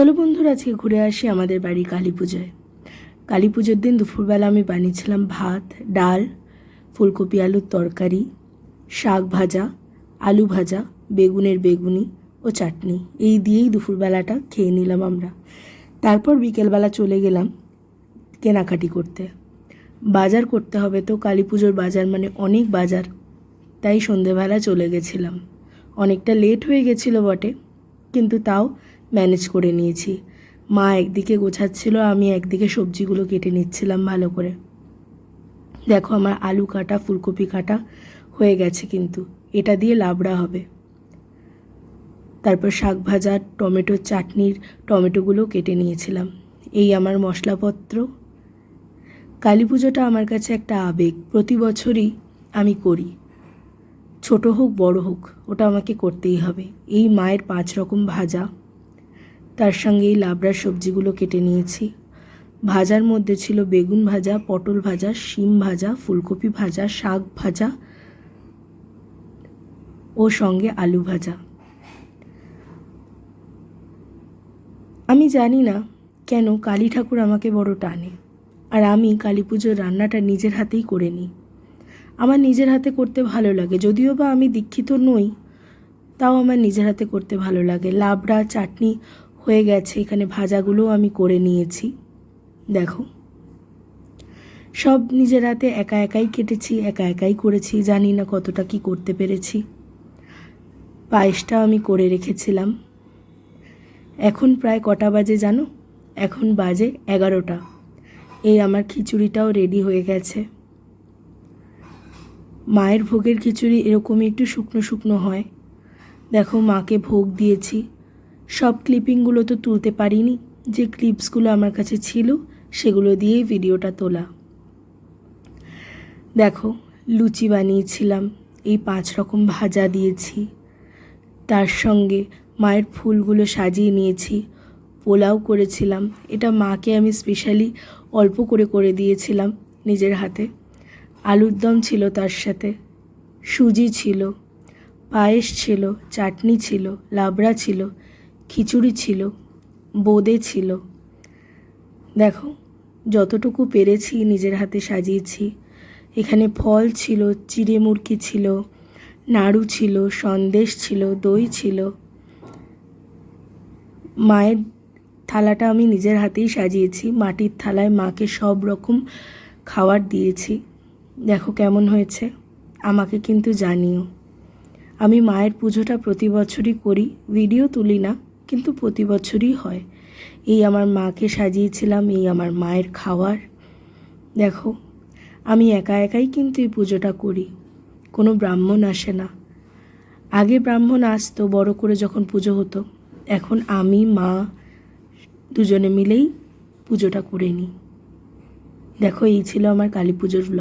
চলো বন্ধুরা, আজকে ঘুরে আসি আমাদের বাড়ি কালী পুজোয় কালী পুজোর দিন দুপুরবেলা আমি বানিয়েছিলাম ভাত, ডাল, ফুলকপি, আলুর তরকারি, শাক ভাজা, আলু ভাজা, বেগুনের বেগুনি ও চাটনি। এই দিয়েই দুপুরবেলাটা খেয়ে নিলাম আমরা। তারপর বিকেলবেলা চলে গেলাম কেনাকাটি করতে। বাজার করতে হবে তো কালী পুজোর বাজার মানে অনেক বাজার, তাই সন্ধেবেলা চলে গেছিলাম। অনেকটা লেট হয়ে গেছিল বটে, কিন্তু তাও ম্যানেজ করে নিয়েছি। মা একদিকে গোছাচ্ছিল, আমি একদিকে সবজিগুলো কেটে নিচ্ছিলাম ভালো করে। দেখো আমার আলু কাটা, ফুলকপি কাটা হয়ে গেছে কিন্তু, এটা দিয়ে লাবড়া হবে। তারপর শাক ভাজা টমেটোর চাটনির টমেটোগুলো কেটে নিয়েছিলাম। এই আমার মশলাপত্র। কালী পুজোটা আমার কাছে একটা আবেগ, প্রতি বছরই আমি করি। ছোট হোক, বড় হোক, ওটা আমাকে করতেই হবে। এই মায়ের পাঁচ রকম ভাজা তার সঙ্গে এই লাবড়ার সবজিগুলো কেটে নিয়েছি। ভাজার মধ্যে ছিল বেগুন ভাজা, পটল ভাজা, শিম ভাজা, ফুলকপি ভাজা, শাক ভাজা ও সঙ্গে আলু ভাজা। আমি জানি না কেন কালী ঠাকুর আমাকে বড় টানে আর আমি কালী পুজোর রান্নাটা নিজের হাতেই করে নিই। আমার নিজের হাতে করতে ভালো লাগে, যদিও বা আমি দীক্ষিত নই, তাও আমার নিজের হাতে করতে ভালো লাগে। লাবড়া, চাটনি হয়ে গেছে, এখানে ভাজাগুলোও আমি করে নিয়েছি। দেখো। সব নিজের হাতে একা একাই কেটেছি, একা একাই করেছি, জানি না কতটা কি করতে পেরেছি। পায়েসটা আমি করে রেখেছিলাম। এখন প্রায় কটা বাজে জানো? এখন বাজে এগারোটা। এই আমার খিচুড়িটাও রেডি হয়ে গেছে। মায়ের ভোগের খিচুড়ি এরকমই একটু শুকনো শুকনো হয়। দেখো, মাকে ভোগ দিয়েছি। সব ক্লিপিংগুলো তো তুলতে পারিনি। যে ক্লিপসগুলো আমার কাছে ছিল, সেগুলো দিয়েই ভিডিওটা তোলা। দেখো, লুচি বানিয়েছিলাম, এই পাঁচ রকম ভাজা দিয়েছি। তার সঙ্গে মায়ের ফুলগুলো সাজিয়ে নিয়েছি, পোলাও করেছিলাম। এটা মাকে আমি স্পেশালি অল্প করে করে দিয়েছিলাম নিজের হাতে। আলুর দম ছিল তার সাথে, সুজি ছিল, পায়েস ছিল, চাটনি ছিল, লাবড়া ছিল খিচুড়ি ছিল, বোঁদে ছিল। দেখো, যতটুকু পেরেছি নিজের হাতে সাজিয়েছি। এখানে ফল ছিল, চিড়ে মুরকি ছিল, নাড়ু ছিল, সন্দেশ ছিল, দই ছিল। মায়ের থালাটা আমি নিজের হাতেই সাজিয়েছি, মাটির থালায় মাকে সব রকম খাবার দিয়েছি। দেখো কেমন হয়েছে, আমাকে কিন্তু জানিও। আমি মায়ের পুজোটা প্রতি বছরই করি, ভিডিও তুলি না। কিন্তু প্রতি বছরই হয়। এই আমার মাকে সাজিয়েছিলাম, এই আমার মায়ের খাওয়ার। দেখো, আমি একা একাই কিন্তু এই পুজোটা করি। কোনো ব্রাহ্মণ আসে না। আগে ব্রাহ্মণ আসতো, বড় করে যখন পুজো হতো। এখন আমি, মা দুজনে মিলেই পুজোটা করে নিই। দেখো, এই ছিল আমার কালী পুজোর।